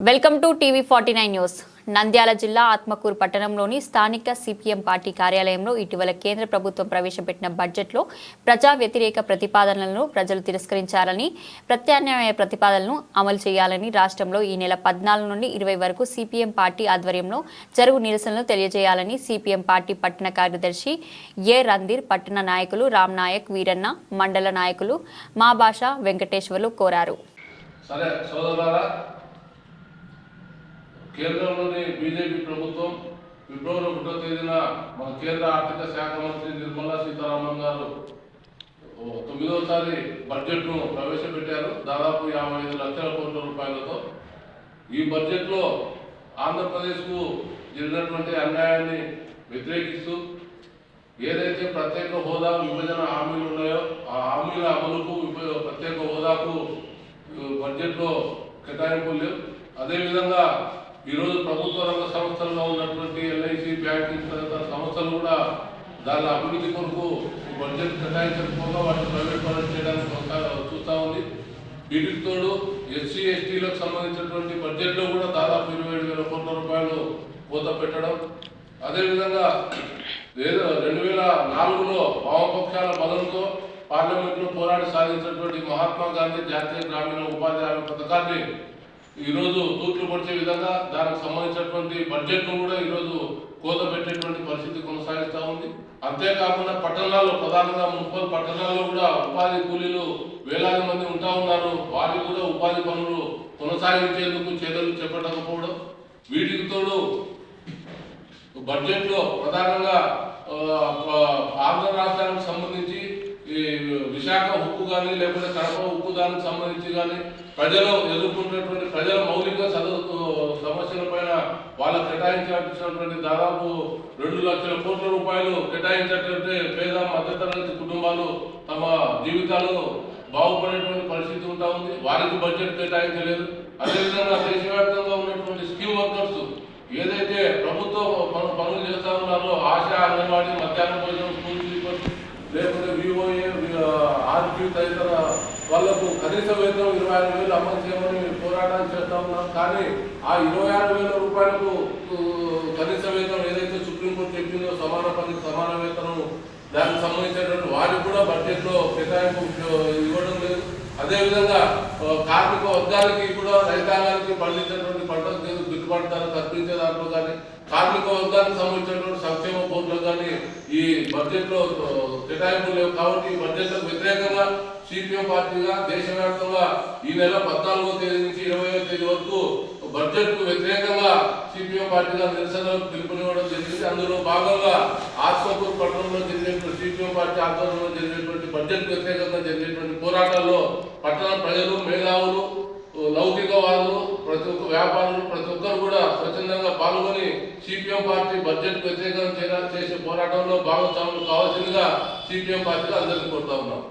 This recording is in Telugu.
Welcome to TV forty nine news. Nandyal జిల్లా ఆత్మకూరు పట్టణంలోని స్థానిక సిపిఎం పార్టీ కార్యాలయంలో ఇటీవల కేంద్ర ప్రభుత్వం ప్రవేశపెట్టిన బడ్జెట్లో ప్రజా వ్యతిరేక ప్రతిపాదనలను ప్రజలు తిరస్కరించాలని ప్రత్యామ్నాయ ప్రతిపాదనలను అమలు చేయాలని రాష్ట్రంలో ఈ నెల పద్నాలుగు నుండి ఇరవై వరకు సిపిఎం పార్టీ ఆధ్వర్యంలో జరుగు నిరసనలు తెలియజేయాలని సిపిఎం పార్టీ పట్టణ కార్యదర్శి ఏ రంధీర్ పట్టణ నాయకులు రామ్ నాయక్ వీరన్న మండల నాయకులు మా భాష వెంకటేశ్వర్లు కోరారు. సరే కేంద్రంలోని బీజేపీ ప్రభుత్వం ఫిబ్రవరి ఒకటో తేదీన మన కేంద్ర ఆర్థిక శాఖ మంత్రి నిర్మలా సీతారామన్ గారు తొమ్మిదోసారి బడ్జెట్ను ప్రవేశపెట్టారు. దాదాపు యాభై ఐదు లక్షల కోట్ల రూపాయలతో. ఈ బడ్జెట్లో ఆంధ్రప్రదేశ్కు జరిగినటువంటి అన్యాయాన్ని వ్యతిరేకిస్తూ ఏదైతే ప్రత్యేక హోదా విభజన హామీలు ఉన్నాయో ఆ హామీల అమలుకు విభ- ప్రత్యేక హోదాకు బడ్జెట్లో కేటాయింపులు లేవు. అదేవిధంగా ఈరోజు ప్రభుత్వ రంగ సంస్థల్లో ఉన్నటువంటి ఎల్ఐసి బ్యాంకింగ్ తదితర సంస్థలు కూడా దాని అభివృద్ధి కొరకు బడ్జెట్ కేటాయించకపోగా వాటిని ప్రైవేట్ పనులు చేయడానికి చూస్తూ ఉంది. వీటికి తోడు ఎస్సీ ఎస్టీలకు సంబంధించినటువంటి బడ్జెట్లో కూడా దాదాపు ఇరవై ఏడు వేల కోట్ల రూపాయలు కోత పెట్టడం. అదేవిధంగా ఏదో రెండు వేల నాలుగులో వామపక్షాల బలంతో పార్లమెంట్లో పోరాడి సాధించినటువంటి మహాత్మా గాంధీ జాతీయ గ్రామీణ ఉపాధి హామీ పథకాన్ని ఈరోజు తూట్లు పొడిచే విధంగా దానికి సంబంధించినటువంటి బడ్జెట్ను కూడా ఈరోజు కోత పెట్టేటువంటి పరిస్థితి కొనసాగిస్తూ ఉంది. అంతేకాకుండా పట్టణాల్లో ప్రధానంగా మున్సిపల్ పట్టణాల్లో కూడా ఉపాధి కూలీలు వేలాది మంది ఉంటా ఉన్నారు. వారికి కూడా ఉపాధి పనులు కొనసాగించేందుకు చర్యలు చేపట్టకపోవడం వీటికి తోడు బడ్జెట్లో ప్రధానంగా ఆంధ్ర రాష్ట్రానికి సంబంధించి ఈ విశాఖ ఉక్కు కానీ లేకపోతే కడప ఉక్కు దానికి సంబంధించి కానీ ప్రజలు ఎదుర్కొంటున్నటువంటి ప్రజల మౌలిక చదువు సమస్యల పైన వాళ్ళకు కేటాయించాల్సినటువంటి దాదాపు రెండు లక్షల కోట్ల రూపాయలు కేటాయించేటువంటి పేద మధ్యతరగతి కుటుంబాలు తమ జీవితాలు బాగుపడేటువంటి పరిస్థితి ఉంటా ఉంది. వారికి బడ్జెట్ కేటాయించలేదు. అదేవిధంగా దేశవ్యాప్తంగా ఉన్నటువంటి స్కీమ్ వర్కర్స్ ఏదైతే ప్రభుత్వం పనులు చేస్తా ఉన్నారో ఆశ అంగన్వాడీ మధ్యాహ్నం భోజనం స్కూల్ లేకపోతే ఆర్పీ తదితర వాళ్ళకు కనీస వేతనం ఇరవై ఆరు వేలు అమలు చేయమని పోరాటాలు చేస్తా ఉన్నాం. కానీ ఆ ఇరవై ఆరు వేల రూపాయలకు కనీస వేతనం ఏదైతే సుప్రీంకోర్టు చెప్పిందో సమాన పనికి సమాన వేతనం దానికి సంబంధించినటువంటి వారికి కూడా బడ్జెట్లో కేటాయింపు ఇవ్వడం లేదు. అదేవిధంగా కార్మిక వర్గానికి కూడా రైతాంగానికి పండించినటువంటి పంటలు గిట్టుబాటు ధర కల్పించే దాంట్లో కానీ కార్మిక వర్గానికి సంబంధించినటువంటి సంక్షేమ పనులు కానీ ఈ బడ్జెట్లో కేటాయింపులు లేవు కాబట్టి ఈ బడ్జెట్లకు వ్యతిరేకంగా సిపిఎం పార్టీగా దేశవ్యాప్తంగా ఈ నెల పద్నాలుగో తేదీ నుంచి ఇరవయో తేదీ వరకు బడ్జెట్కు వ్యతిరేకంగా సిపిఎం పార్టీగా నిరసనలకు పిలుపునివ్వడం జరిగింది. అందులో భాగంగా ఆత్మకూరు పట్టణంలో జరిగినటువంటి సిపిఎం పార్టీ ఆధ్వర్యంలో జరిగినటువంటి బడ్జెట్ వ్యతిరేకంగా జరిగినటువంటి పోరాటాల్లో పట్టణ ప్రజలు మేధావులు లౌకికవాదులు ప్రతి ఒక్క వ్యాపారులు ప్రతి పాల్గొని సిపిఎం పార్టీ బడ్జెట్ వ్యతిరేకంగా చేసే పోరాటంలో భాగస్వాములు కావాల్సిందిగా సిపిఎం పార్టీలో అందరికీ కోరుతా ఉన్నాం.